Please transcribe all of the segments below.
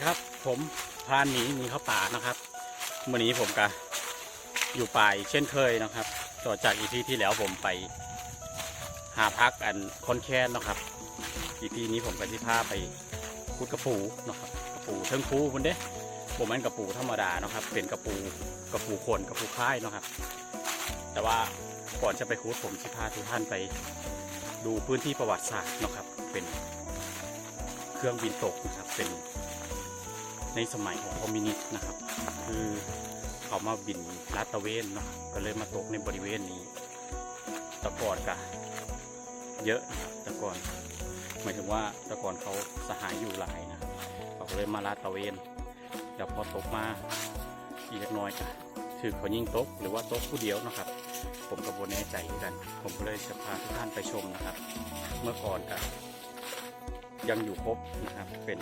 ดีครับ ผมพรานหมีหมีเข้าป่านะครับวันนี้ผมก็อยู่ป่าอีกเช่นเคยนะครับ ต่อจากอีพีที่แล้วผมไป หาพักอันคนแค้นนะครับ อีพีนี้ผมก็ที่พาไปพุดกระปูนะครับกระปูเทิงปูคนเด้ผมมันกระปูธรรมดานะครับ เป็นกระปูกระปูขนกระปูค่ายนะครับ แต่ว่าก่อนจะไปคูดผมจะพาทุกท่านไป ดูพื้นที่ประวัติศาสตร์นะครับ เป็นเครื่องบินตกนะครับเป็น ในสมัยของคอมมิวนิสต์นะครับ คือเขามาบินลาดตะเวนเนาะก็เลยมาตกในบริเวณนี้ตะกอนกะเยอะนะตะกอนหมายถึงว่าตะกอนเขาสหายอยู่หลายนะเขาก็เลยมาลาดตะเวนแต่พอตกมาอีกน้อยกะถือเขายิงตกหรือว่าตกผู้เดียวนะครับ ผมกับโบแน่ใจกัน ผมก็เลยจะพาทุกท่านไปชมนะครับ เมื่อก่อนกะยังอยู่ครบนะครับเป็น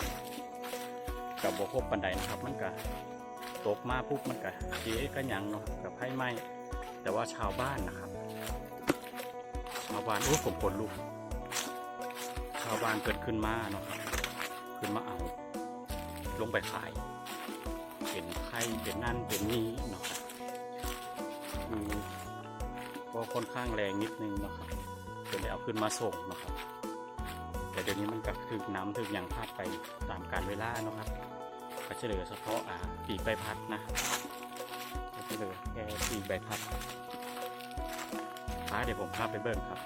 กับโบครบปันไดนะครับมันกะตกมาปุ๊บมันกะเจ๊ก็ยังเนาะกับไพ่ไหมแต่ว่าชาวบ้านนะครับชาวบ้านโอ้ผมขนลุกชาวบ้านเกิดขึ้นมาเนาะขึ้นมาเอา ลงไปขาย เป็นไข่เป็นนั่นเป็นนี้เนาะก็ค่อนข้างแรงนิดนึงนะครับก็เลยเอาขึ้นมาส่งนะครับ แต่เดี๋ยวนี้มันก็คือน้ำถึงอย่างพาดไปตามการเวลาเนาะครับก็จะเหลือเฉพาะอ่าปีกใบพัดนะก็จะเหลือแค่ปีกใบพัดพาเดี๋ยวผมพาไปเบิ้งครับ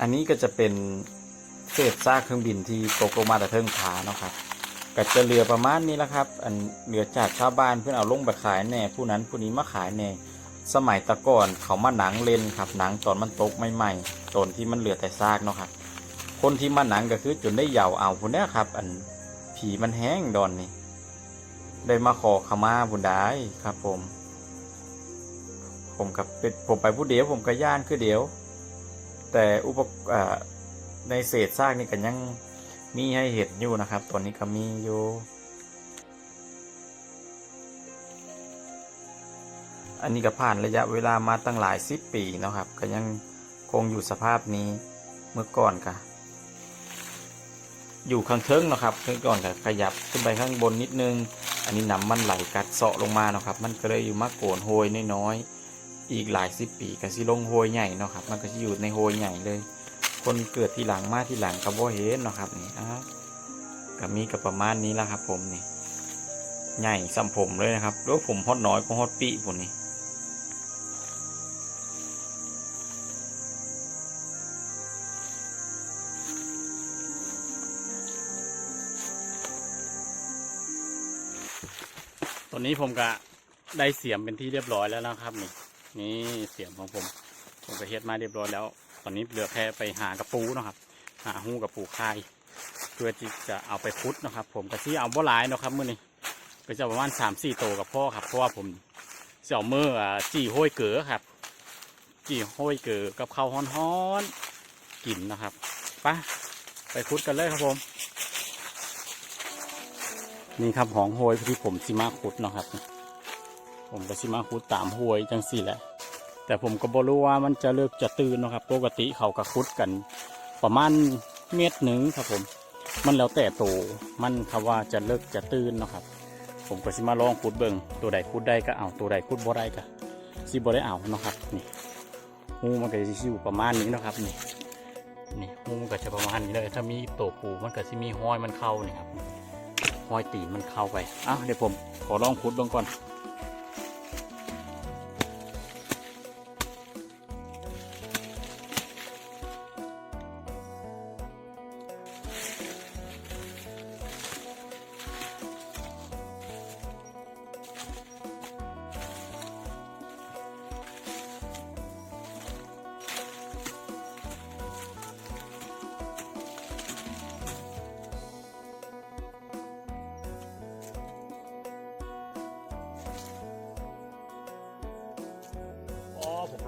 อันนี้ก็จะเป็นเศษซากเครื่องบินที่ตกลงมาแต่เทิงขาเนาะครับก็จะเหลือประมาณนี้แหละครับ อันเหลือจากชาวบ้านเพื่อนเอาลงไปขายแน่ผู้นั้นผู้นี้มาขายแน่ สมัยตะก่อนเขามาหนังเล่นครับหนังตอนมันตกใหม่ๆตอนที่มันเหลือแต่ซากเนาะครับ คนที่มาหนังก็คือจนได้เหยาเอาพุ่นเนี้ยครับ อันผีมันแห้งดอนนี่ได้มาขอขมาบุญได้ครับ ผม ผมกับเป็นผมไปผู้เดียว ผมก็ย่านคือเดียว แต่อุปกอ่าในเศษซากนี่ก็ยังมีให้เห็นอยู่นะครับตอนนี้ก็มีอยู่ อันนี้ก็ผ่านระยะเวลามาตั้งหลายสิบปีเนาะครับ ก็ยังคงอยู่สภาพนี้เมื่อก่อนก็อยู่ข้างเทิงเนาะครับเมื่อก่อนก็ขยับขึ้นไปข้างบนนิดนึง อันนี้น้ำมันไหลกัดเซาะลงมาเนาะครับ มันก็เลยอยู่มาโกนโหยน้อยๆอีกหลายสิบปีก็สิลงโฮยใหญ่เนาะครับ มันก็จะอยู่ในโฮยใหญ่เลย คนเกิดที่หลังมาที่หลังก็บ่เห็นเนาะครับนี่อะก็มีกับประมาณนี้ละครับ ผมนี่ใหญ่สัมผมเลยนะครับแล้วผมฮอดน้อยก็ฮอดปีผมนี่ ตอนนี้ผมก็ได้เสียมเป็นที่เรียบร้อยแล้วนะครับ นี่ นี่เสียมของผม ผมก็เฮ็ดมาเรียบร้อยแล้ว ตอนนี้เหลือแค่ไปหากระปูนะครับ หาหูกระปูคาย เพื่อที่จะเอาไปพุดนะครับ ผมก็ที่เอาบ่หลายนะครับมื้อนี้ก็จะประมาณสามสี่โตวกับพ่อครับเพราะว่าผมจะเอามืออ่าจี้ห้อยเก๋อครับ จี้ห้อยเก๋อกับข้าวฮ้อนๆกินนะครับไปไปพุดกันเลยครับผม นี่ครับหองโหยที่ผมสิมาขุดเนาะครับ ผมก็สิมาขุดตามโหยจังสี่แหละ แต่ผมก็บรู้ว่ามันจะเลิกจะตื่นเนาะครับ ปกติเขาก็ขุดกัน ประมาณเมตรหนึ่งครับผม มันแล้วแต่โตมันครับว่าจะเลิกจะตื่นเนาะครับ ผมก็สิมาลองขุดเบิ่งตัวใดขุดได้ก็เอาตัวใดขุดบ่ได้ก็สิบ่ได้เอาเนาะครับนี่หูมันก็จะอยู่ประมาณนี้เนาะครับนี่นี่หูมันก็จะประมาณนี้เลยถ้ามีโตปูมันก็สิมีห้อยมันเข้านี่ครับ หอยตีนมันเข้าไปอะเดี๋ยวผมขอลองขุดลงก่อน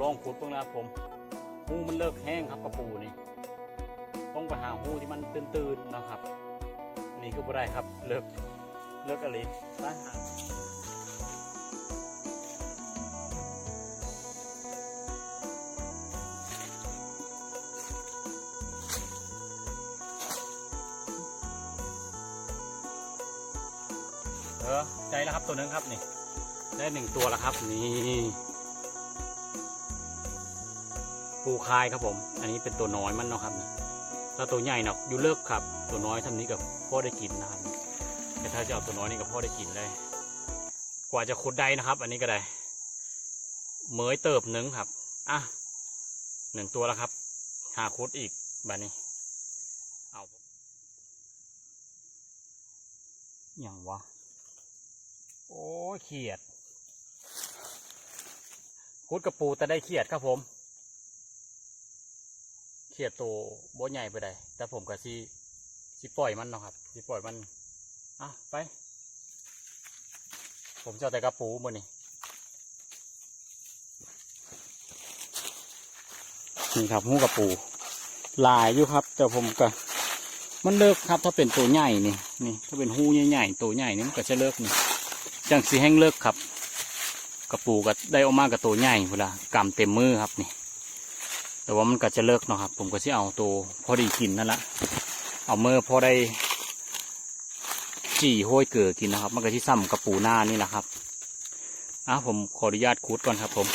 ลองขุดเพิ่งนะครัผมหูมันเลิกแห้งครับกระปูนี่ต้องไปหาหูที่มันตื้นๆนะครับ นี่ก็ไม่ได้ครับเลิกเลิกอะไรนะเออได้แล้วครับตัวนึงครับนี่ ได้หนึ่งตัวแล้วครับนี่ ปูคายครับผม อันนี้เป็นตัวน้อยมันเนาะครับ ถ้าตัวใหญ่เนาะอยู่เลิกครับ ตัวน้อยทำนี้กับพ่อได้กินนะครับ แต่ถ้าจะเอาตัวน้อยนี่กับพ่อได้กินเลย กว่าจะขุดได้นะครับ อันนี้ก็ได้เหมยเติบหนึ่งครับ อะหนึ่งตัวแล้วครับ หาขุดอีกแบบนี้ เอาอย่างวะ โอ้เขียดคุดกระปูแต่ได้เขียดครับผม เขียดตัวโบใหญ่ไปได้แต่ผมก็สิสิปล่อยมันเนาะครับสิปล่อยมันอะไป ผมจะแต่กระปูมือนี่นี่ครับหูกระปู ลายอยู่ครับ แต่ผมก็มันเลิกครับ ถ้าเป็นตัวใหญ่นี่นี่ ถ้าเป็นหูใหญ่ๆตัวใหญ่นี่มันก็จะเลิกนี่จังสีแห้งเลิกครับ กระปูก็ได้ออกมากับตัวใหญ่เวลากำเต็มมือครับนี่ แต่ว่ามันก็จะเลิกเนาะครับ ผมก็จะเอาตัวพอดีกินนั่นแหละเอาเมื่อพอได้จี่ห้อยเกิดกินนะครับ มันก็ที่ซ้ำกระปูหน้านี่แหละครับอะผมขออนุญาตคูดก่อนครับผม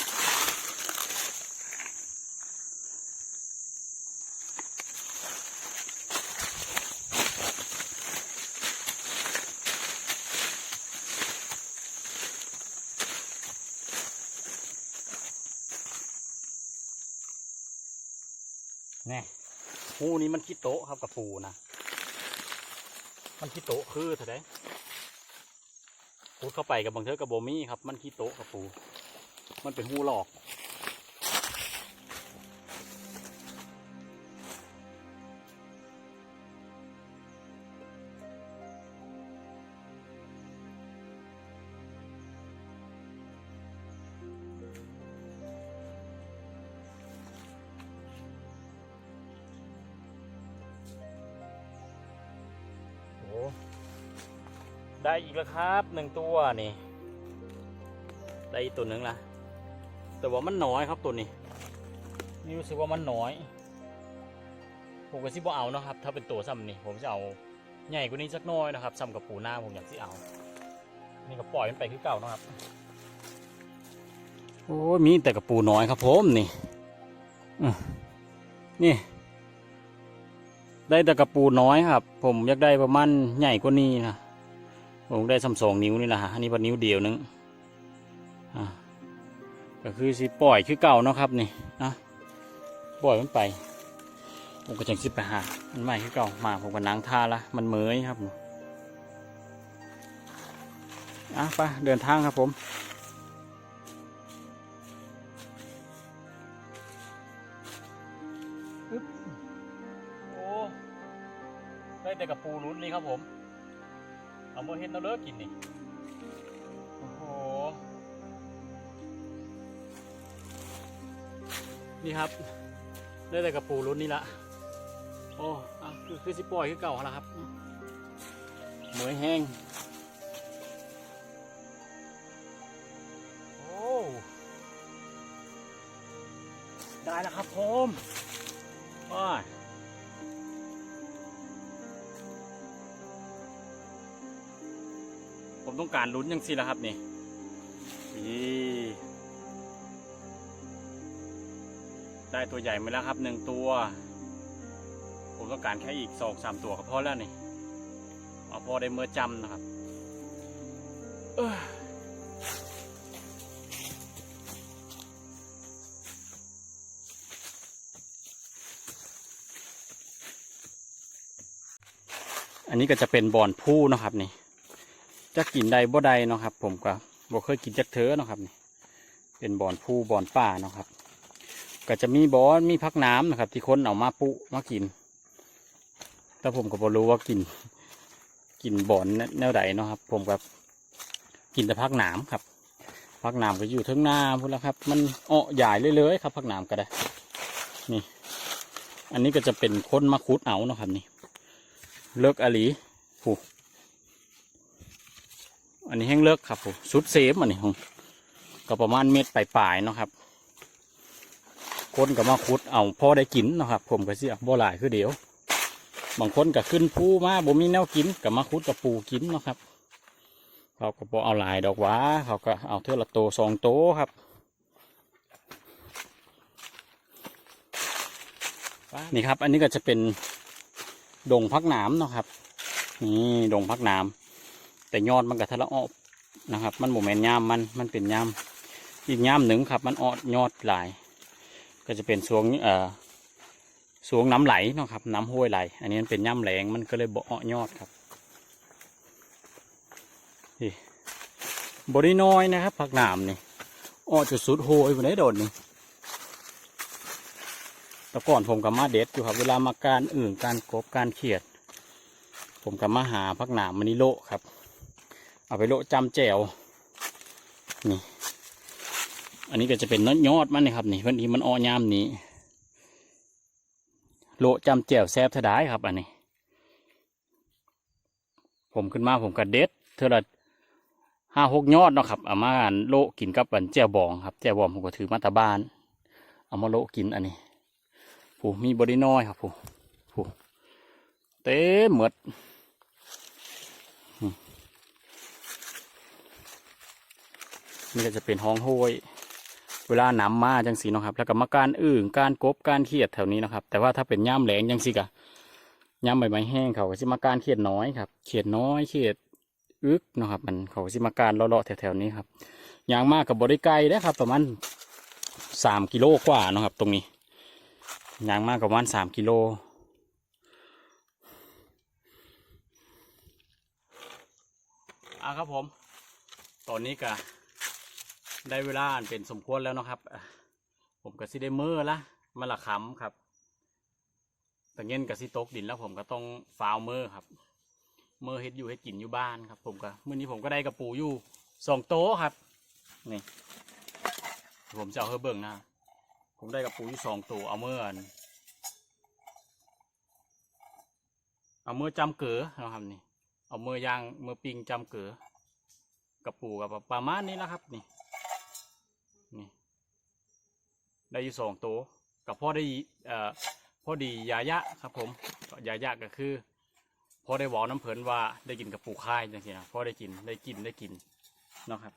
แน่หูนี้มันขี้โตะครับกับปูนะมันขี้โตะคือเท่าไดพูดเข้าไปกับบางเทอกับโบมี่ครับ มันขี้โตะกับปู มันเป็นหูหลอก ได้อีกแล้วครับหนึ่งตัวนี่ ได้อีกตัวหนึ่งละแต่ว่ามันน้อยครับตัวนี้นี่รู้สึกว่ามันน้อย ผมก็สิบ่เอาเนาะครับ ถ้าเป็นตัวซ้ำนี่ผมจะเอาใหญ่กว่านี้สักน้อยนะครับซ้ำกับปูหน้าผมอยากสิเอา นี่ก็ปล่อยมันไปคือเก่านะครับโอ้มีแต่กับปูน้อยครับผมนี่นี่ ได้แต่กระปูน้อยครับ ผมอยากได้ประมาณใหญ่กว่านี้นะ ผมได้สำสองนิ้วนี่แหละฮะอันนี้พอนิ้วเดียวนึงอะก็คือสิปล่อยคือเก่าเนาะครับนี่นะปล่อยมันไปผมก็จังสิไปหามันใหม่คือเก่ามาผมก็นางทาละมันเหมยครับอะไปเดินทางครับผมโอ้ได้แต่กับปูลุ้นนี่ครับผม เอามาเห็นเราเลิกกินนี่ โอ้โห นี่ครับ ได้แต่กับปูลุ้นนี่ละ โอ้อะคือคือสิปล่อยคือเก่าแล้วครับเหมยแห้ง โอ้ ได้แล้วครับผมว้าย ผมต้องการลุ้นยังสิแล้วครับนี่นี่ได้ตัวใหญ่มาแล้วครับหนึ่งตัว ผมต้องการแค่อีกสองสามตัวก็พอแล้วนี่เอาพอได้เมื่อจำนะครับอันนี้ก็จะเป็นบอนผู้นะครับนี่ จะกินใดบ่ใดเนาะครับ ผมก็บ่เคยกินจักเถอเนาะครับนี่เป็นบ่อนผู้บ่อนป่าเนาะครับ ก็จะมีบ่อนมีพักน้ำนะครับ ที่คนเอามาปุมากิน แต่ผมก็บ่รู้ว่ากิน กินบ่อนแนวใดเนาะครับ ผมก็กินแต่พักน้ำครับพักน้ำก็อยู่ทั้งหน้าพุ่นแล้วครับ มันเอ้อใหญ่เลยๆครับพักน้ำก็ได้ นี่ อันนี้ก็จะเป็นคนมาคุดเอาเนาะครับนี่ เลิกอลีผู อันนี้แห้งเลิกครับผมสุดเซฟอันนี้ผมก็ประมาณเม็ดปลายๆเนาะครับคนก็มาคุดเอาพอได้กินเนาะครับ ผมก็เสียบ่หลายคือเดียว บางคนก็ขึ้นภูมาบ่มีแนวกินก็มาคุดกับปูกินเนาะครับเขาก็บอเอาหลายดอกหวาเขาก็เอาเท่าละโตสองโตครับนี่ครับ อันนี้ก็จะเป็นดงพักหนามเนาะครับ นี่ดงพักหนาม แต่ยอดมันก็ทะละออกนะครับ มันโมเมนยามมันมันเป็นยามอีกยามหนึ่งครับ มันออดยอดหลาย ก็จะเป็นสวงเอ่อสวงน้ำไหลนะครับ น้ำห้วยไหล อันนี้มันเป็นย่ามแหลงมันก็เลยบ่ออยอดครับนี่บริน้อยนะครับผักหนามนี่ออจุดสุดโหยบนไดโดดนี่แต่ก่อนผมกับมาเด็ดอยู่ครับ เวลามาการอื่นการกบการเขียด ผมกับมาหาผักหนามมันนี่โลครับ เอาไปโละจำแจวนี่ อันนี้ก็จะเป็นนยอดมันนะครับนี่บางทีมันออยามนี้ โละจำแจวแซบเทดายครับ อันนี้ ผมขึ้นมาผมก็เด็ดเท่าละห้าหกยอดเนาะครับเอามาโละกินกับอันแจวบองครับแจวบองผมก็ถือมาตาบ้าน เอามาโละกินอันนี้ผู้มีบริน้อยครับผู้ผู้เต็มหมด นี่ก็จะเป็นห้องห้วยเวลาน้ำมาจังสีนะครับ แล้วก็มาการอื่นการกบการเขียดแถวนี้นะครับ แต่ว่าถ้าเป็นย่ามแหลงจังสีกะย่ามใบไม้แห้งเขาก็จะมาการเขียดน้อยครับ เขียดน้อยเขียดอึกนะครับ มันเขาจะมาการเลาะๆแถวๆนี้ครับยางมากกับบริไกลนะครับ ประมาณสามกิโลกว่านะครับ ตรงนี้ยางมากกับประมาณสามกิโล อะครับผม ตอนนี้ก็ ได้เวลาอันเป็นสมควรแล้วนะครับ ผมก็สิได้มือละมาละคำครับแต่เงินก็สิตกดินแล้วผมก็ต้องฟาวมือครับมือเฮ็ดอยู่เฮ็ดกินอยู่บ้านครับ ผมก็มื้อนี้ผมก็ได้กระปูอยู่สองโต๊ะครับนี่ผมจะเอาเฮอเบิ่งนะผมได้กระปูอยู่สองตัวเอาเมื่อนเอาเมื่อจำเก๋อนะครับนี่ เอาเมื่อย่างเมื่อปิงจำเก๋อกระปูกับประมาณนี้แล้วครับนี่ นี่ได้อยู่สองตัวกับพ่อได้เอ่อพ่อดียายะครับผมยายะก็คือพ่อได้บอน้ำเพลินว่าได้กินกับปูค่ายจังซี่นะพ่อได้กินได้กินได้กินเนาะครับ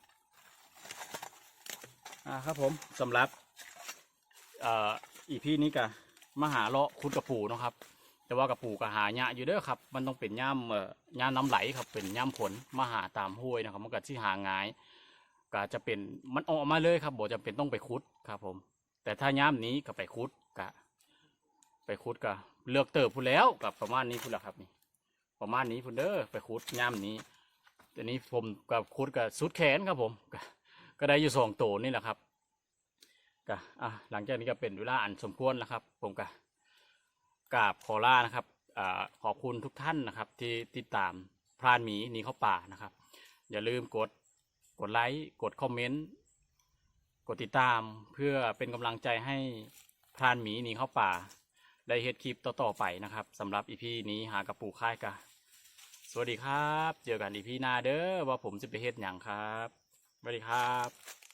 อ่าครับผมสำหรับเอ่ออีพีนี้ก็มาหาเลาะคุดกระปูเนาะครับ แต่ว่ากระปูก็หายะอยู่เด้อครับ มันต้องเป็นย่ามเอ่อย่าน้ำไหลครับเป็นย่ามผลมาหาตามห้วยนะครับมันก็ที่หาง่าย ก็จะเป็นมันออกมาเลยครับบ่จำเป็นต้องไปคุดครับผม แต่ถ้าย่ามนี้ก็ไปคุดกะ ไปคุดกะเลือกเติบพูนแล้วกับประมาณนี้พูนละครับนี่ ประมาณนี้พูนเด้อไปคุดย่ามนี้แต่นี้ผมกับคุดกับสุดแขนครับผมก็ก็ได้อยู่สองตัวนี่แหละครับก็อะหลังจากนี้ก็เป็นเวลาอันสมควรแล้วครับ ผมก็กราบขอลานะครับอ่าขอบคุณทุกท่านนะครับ ที่ติดตามพรานหมีหนีเข้าป่านะครับ อย่าลืมกด กดไลค์กดคอมเมนต์กดติดตามเพื่อเป็นกำลังใจให้พรานหมีหนีเข้าป่า ได้เฮ็ดคลิปต่อๆไปนะครับสำหรับอีพีนี้หากระปูค่ายกะสวัสดีครับ เจอกันอีพีหน้าเด้อว่าผมจะไปเฮ็ดอย่างครับสวัสดีครับ